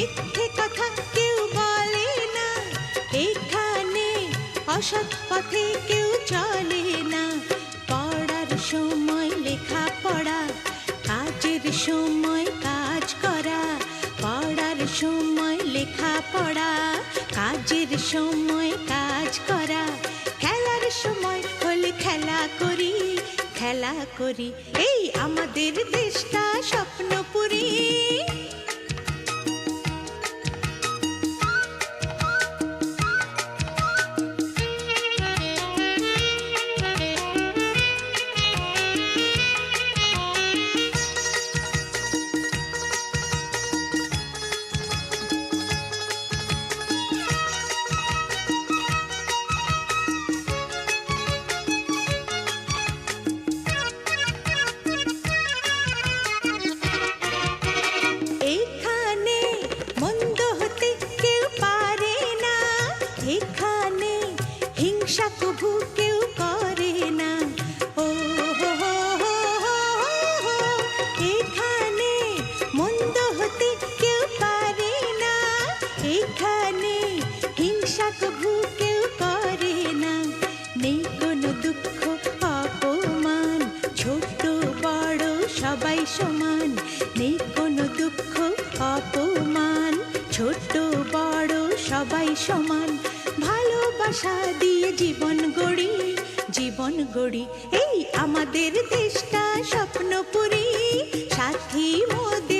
মিথ্যে কথা কেউ বলে না। এখানে অসৎ পথে কেউ চলে না। পড়ার সময় লেখা পড়া কাজের সময় কাজ করা। পড়ার সময় লেখা পড়া কাজের সময় কাজ করা। খেলার সময় হলে খেলা করি খেলা করি। এই আমাদের দেশটা স্বপ্নপুরী। এখানে হিংসা কেউ করে না। নেই কোনো দুঃখ, অপমান, ছোট, বড়, সবাই সমান। নেই কোনো দুঃখ, অপমান, ছোট, বড়, সবাই সমান। ভালোবাসা দিয়ে জীবন গড়ি জীবন গড়ি। এই আমাদের দেশটা স্বপ্নপুরি, সাথী মোদের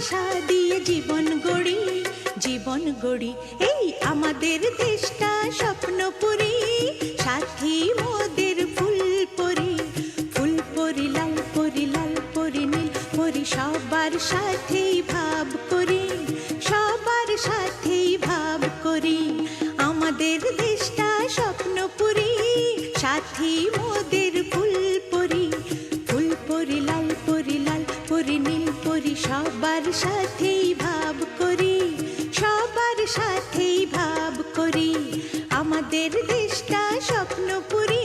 ভালোবাসা দিয়ে জীবন গড়ি জীবন গড়ি। এই আমাদের দেশটা স্বপ্নপুরি সাথী মোদের ফুল পরি। ফুল পরি, লাল পরি লাল পরি, নীল পরি, সবার সাথেই ভাব করি। সবার সাথেই ভাব করি। আমাদের দেশটা স্বপ্নপুরি সাথী সাথেই ভাব করি সবার সাথেই ভাব করি। আমাদের দেশটা স্বপ্নপুরী।